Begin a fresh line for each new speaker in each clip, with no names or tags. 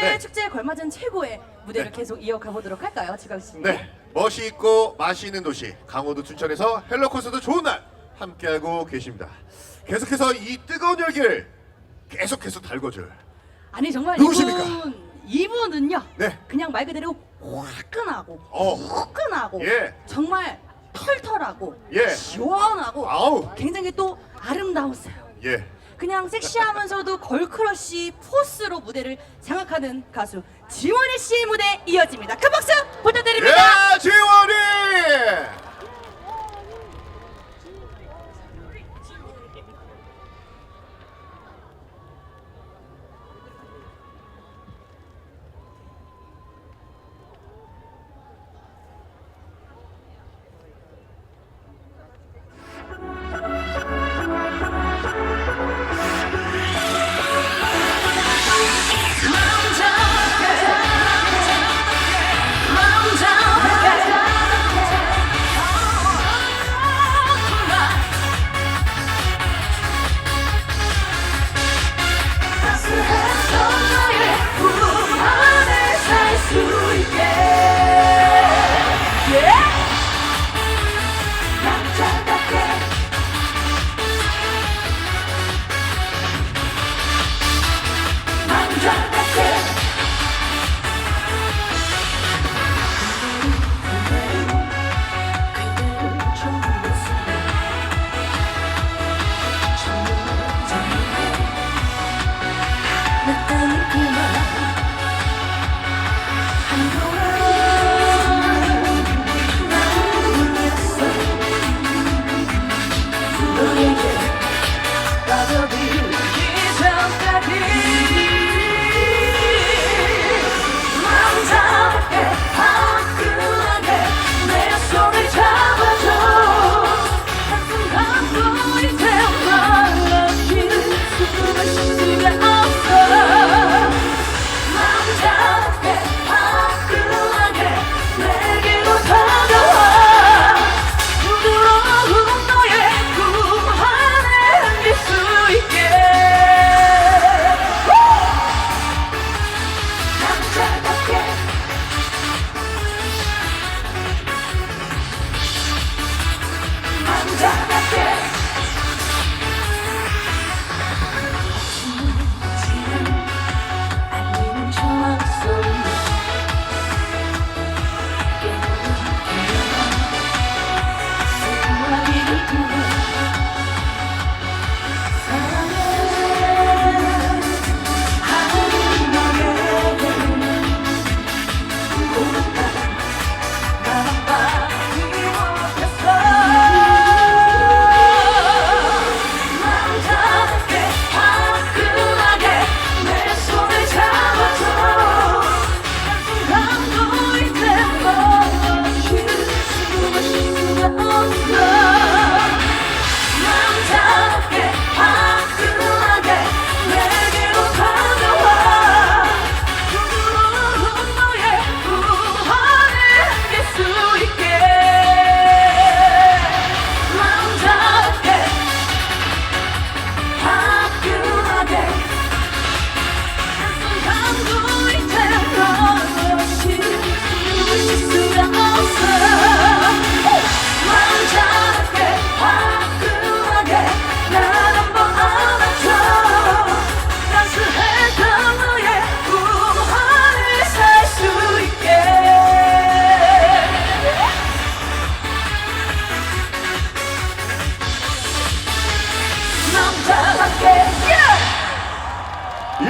네.
축제에 걸맞은 최고의 무대를
네.
계속 이어가 보도록 할까요, 지각 씨?
네, 멋이 있고 맛이 있는 도시 강원도 춘천에서 헬로코스도 좋은 날 함께하고 계십니다. 계속해서 이 뜨거운 열기를 계속해서 달궈줄
아니 정말
누구십니까?
이분 이분은요.
네.
그냥 말 그대로 화끈하고
어.
화끈하고
예.
정말 털털하고
예.
시원하고
아우.
굉장히 또 아름다우세요.
예.
그냥 섹시하면서도 걸크러쉬 포스로 무대를 장악하는 가수 지원이 씨의 무대 이어집니다. 큰 박수 부탁드립니다.
예, 지원이!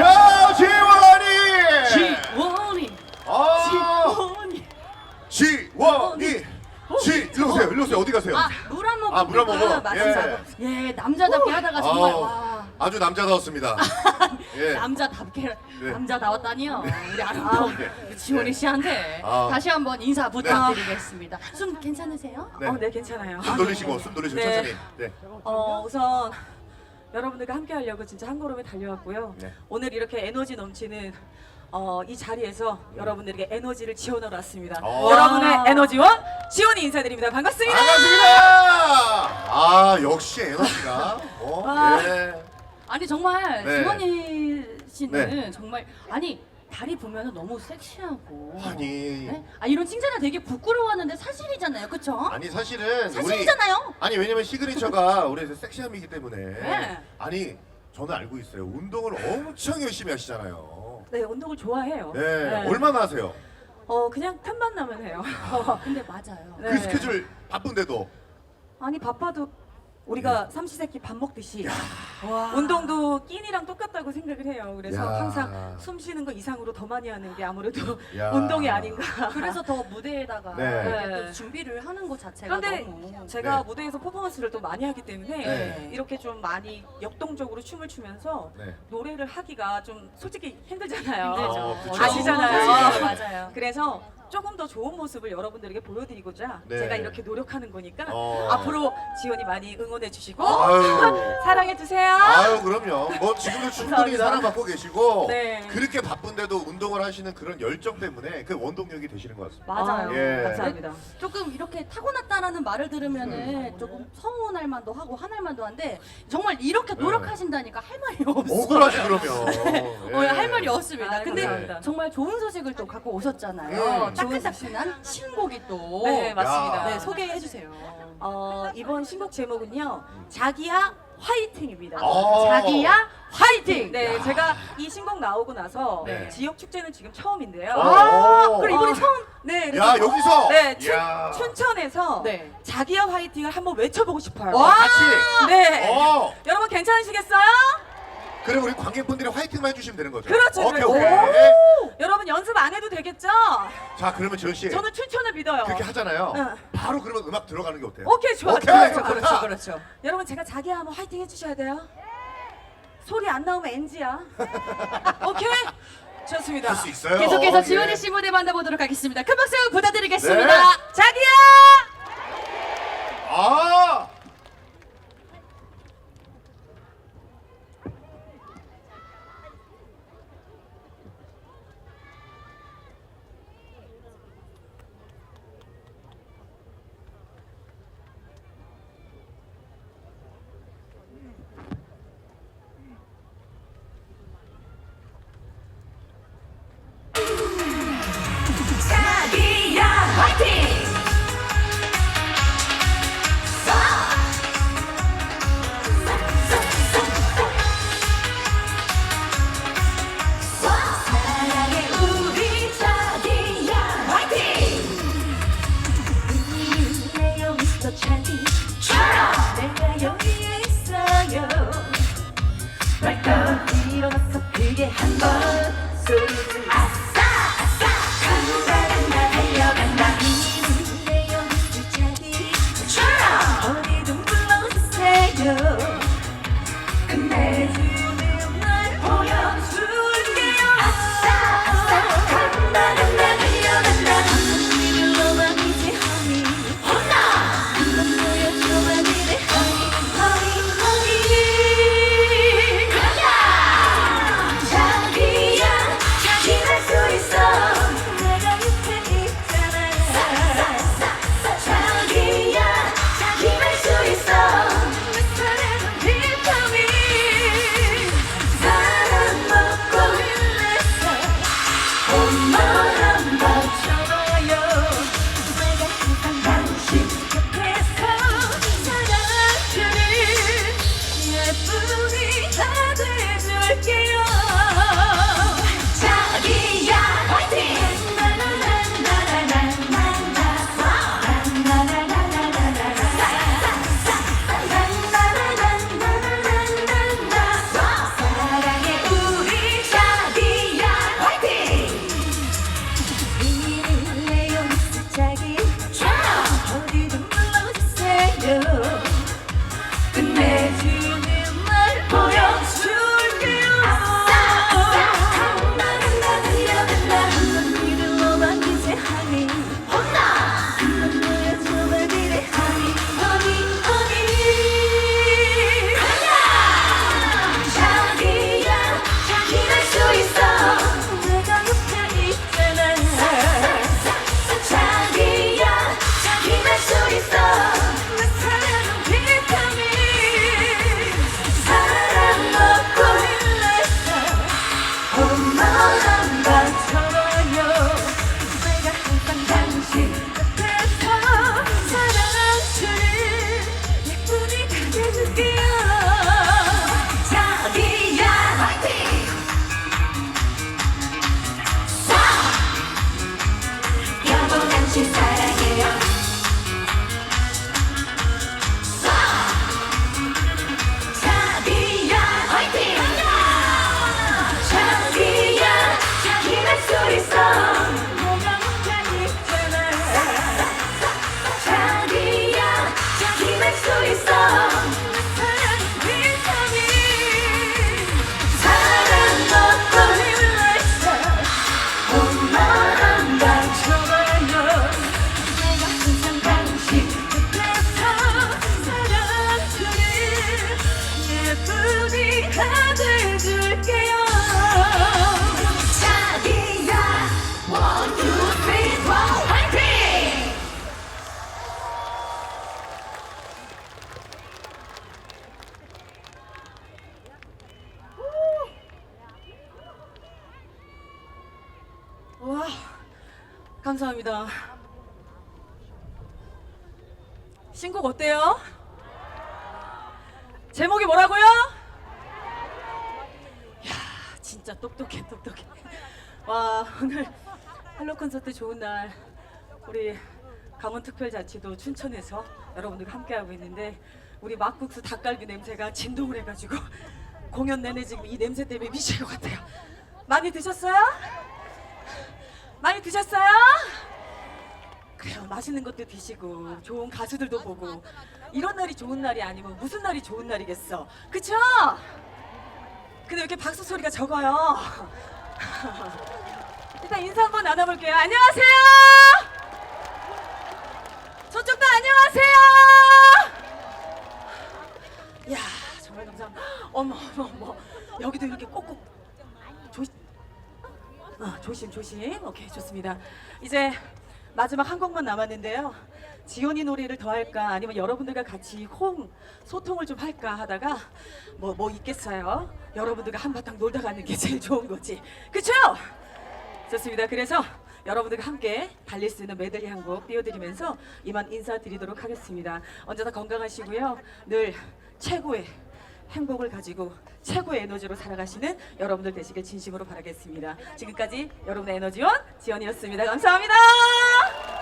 야, 지원이!
지원이
아,
지원이
지원이! 지, 일로 오세요, 일로 오세요. 어디 가세요?
아물 한 모금
아, 물한 모금.
마시자고 예 남자답게 하다가 정말
아우,
와
아주 남자다웠습니다. 예.
남자답게
네.
남자 나왔다니요 우리 아름다운
네.
지원이 씨한테
아.
다시 한번 인사 부탁드리겠습니다 숨 괜찮으세요?
네.
어, 네, 괜찮아요.
숨 돌리시고, 숨 돌리시고,
네.
천천히. 네.
어, 우선 여러분들과 함께 하려고 진짜 한 걸음에 달려왔고요.
네.
오늘 이렇게 에너지 넘치는 어, 이 자리에서 여러분들에게 에너지를 지원하러 왔습니다.
어.
여러분의 에너지원 지원이 인사드립니다. 반갑습니다.
반갑습니다! 아, 역시 에너지가. 어,
와.
예.
아니 정말
네.
지원이 씨는
네.
정말 아니
다리 보면 너무 섹시하고.
아니
네? 아 이런 칭찬을 되게 부끄러워하는데 사실이잖아요, 그쵸?
아니 사실은 우리
사실이잖아요.
아니 왜냐면 시그니처가 우리 섹시함이기 때문에
네.
아니 저는 알고 있어요 운동을 엄청 열심히 하시잖아요
네, 운동을 좋아해요.
네, 얼마나 하세요?
어, 그냥 틈만 나면 해요.
근데 맞아요.
네.
그 스케줄 바쁜데도
아니 바빠도 우리가
네.
삼시세끼 밥 먹듯이
와.
운동도 끼니랑 똑같다고 생각을 해요. 그래서
야.
항상 숨 쉬는 거 이상으로 더 많이 하는 게 아무래도
야.
운동이 아닌가.
그래서 더 무대에다가
네.
이렇게 또 준비를 하는 것 자체가
그런데
너무
제가
네.
무대에서 퍼포먼스를 또 많이 하기 때문에
네.
이렇게 좀 많이 역동적으로 춤을 추면서
네.
노래를 하기가 좀 솔직히 힘들잖아요.
힘들죠.
어, 그쵸.
아시잖아요.
네, 네.
맞아요.
그래서 조금 더 좋은 모습을 여러분들에게 보여드리고자
네.
제가 이렇게 노력하는 거니까
어.
앞으로 지원이 많이 응원해 주시고
아유
사랑해 주세요.
아유 그럼요 뭐 지금도 충분히
감사합니다.
사랑받고 계시고
네.
그렇게 바쁜데도 운동을 하시는 그런 열정 때문에 그 원동력이 되시는 것 같습니다
맞아요.
예.
감사합니다.
조금 이렇게 타고났다는 말을 들으면은 조금 서운할 만도 하고 화날 만도 한데 정말 이렇게
네.
노력하신다니까 할 말이 없어요.
억울하지 그러면
어,
예.
할 말이 없습니다.
아,
근데
감사합니다.
정말 좋은 소식을 또 갖고 오셨잖아요.
음.
따끈따끈한 신곡이 또.
네 맞습니다.
네, 소개해 주세요.
어, 이번 신곡 제목은요 자기야 화이팅입니다.
아.
자기야 화이팅.
네 제가 이 신곡 나오고 나서
네.
지역 축제는 지금 처음인데요.
아,
그럼 이번에
어,
처음
네야 여기서
네 춘,
야.
춘천에서
네.
자기야 화이팅을 한번 외쳐보고 싶어요.
와!
같이
네
어
여러분 괜찮으시겠어요?
그래 우리 관객분들이 화이팅만 해주시면 되는 거죠
그렇죠,
오케이
그렇죠.
오케이
여러분 연습 안 해도 되겠죠?
자 그러면 지원 씨
저는 춘천을 믿어요.
그렇게 하잖아요
응.
바로 그러면 음악 들어가는 게 어때요?
오케이 좋아.
오케이.
그렇죠,
좋다.
그렇죠.
그렇죠.
여러분 제가 자기야 한번 화이팅 해주셔야 돼요. 소리 안 나오면 NG야. 오케이 좋습니다.
할수 있어요
계속해서
예.
지원이 씨 무대 만나보도록 하겠습니다. 큰 박수 부탁드리겠습니다.
네.
자기야.
아
Christian. 신곡 어때요? 제목이 뭐라고요? 야, 진짜 똑똑해, 똑똑해. 와, 오늘 헬로 콘서트 좋은 날 우리 강원특별자치도 춘천에서 여러분들과 함께하고 있는데 우리 막국수 닭갈비 냄새가 진동을 해가지고 공연 내내 지금 이 냄새 때문에 미칠 것 같아요. 많이 드셨어요? 많이 드셨어요? 그래요 맛있는 것도 드시고 좋은 가수들도 보고. 이런 날이 좋은 날이 아니면 무슨 날이 좋은 날이겠어. 그쵸? 근데 왜 이렇게 박수 소리가 적어요? 일단 인사 한번 나눠볼게요. 안녕하세요! 저쪽도 안녕하세요! 이야 정말 감사합니다. 어머 어머 어머. 여기도 이렇게 꼭꼭. 조심 아, 조심 조심. 오케이 좋습니다. 이제 마지막 한 곡만 남았는데요. 지연이 노래를 더 할까 아니면 여러분들과 같이 호응 소통을 좀 할까 하다가 뭐뭐 있겠어요. 여러분들과 한바탕 놀다 가는 게 제일 좋은 거지. 그쵸? 좋습니다. 그래서 여러분들과 함께 달릴 수 있는 메들리 한 곡 띄워드리면서 이만 인사드리도록 하겠습니다. 언제나 건강하시고요. 늘 최고의 행복을 가지고 최고의 에너지로 살아가시는 여러분들 되시길 진심으로 바라겠습니다. 지금까지 여러분의 에너지원 지연이었습니다. 감사합니다.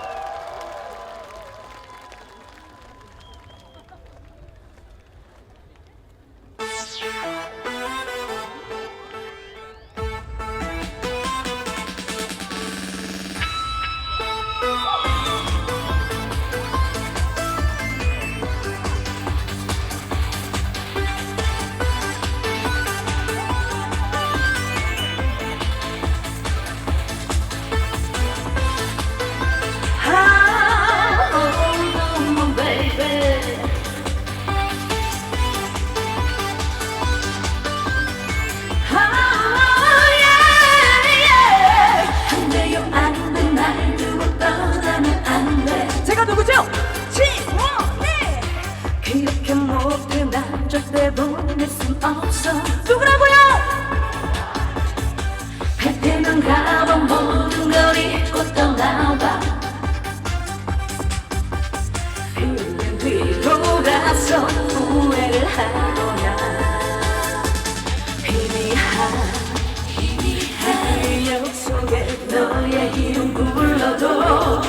너의 이름 불러도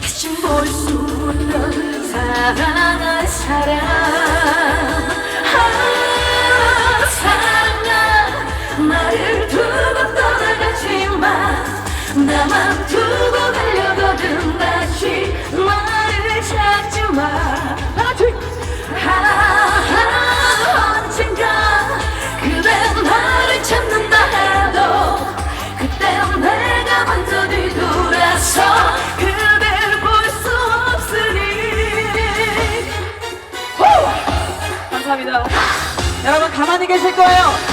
다시 볼수 없는 사랑할 사람. 아, 사랑아 나를 두고 떠나가지만 나만 두고 가
계실 거예요.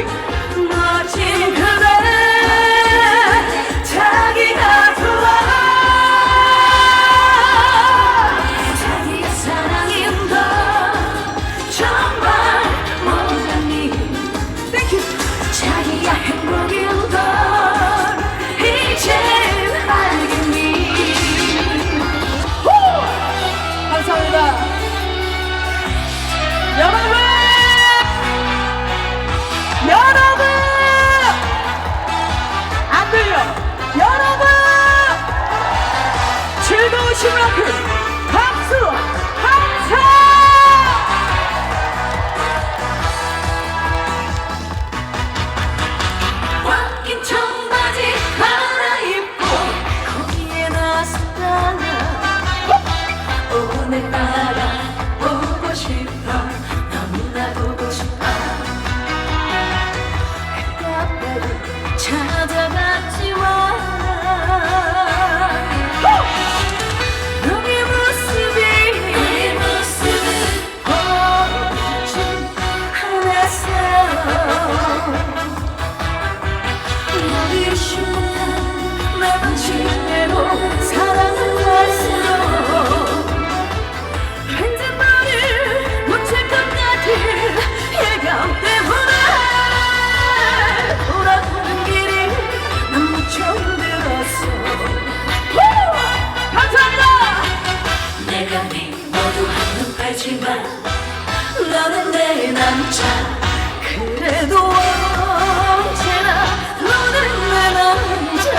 좋 시간이 모두 한눈팔지만 너는 내 남자. 그래도 언제나 너는 내 남자.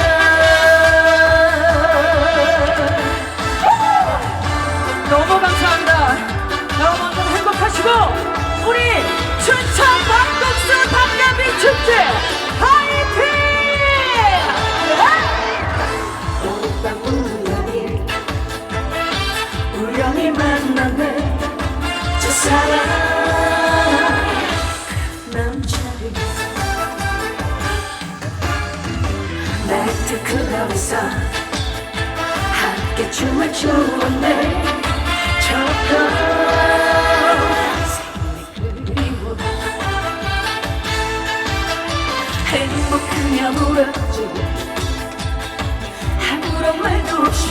너무 감사합니다. 여러분들 행복하시고 우리 춘천 방국수 박가비 축제! 나이트
클럽에서 함께 춤을 추는데 저거 생일 그리워 행복하며 울었지 아무런 말도 없이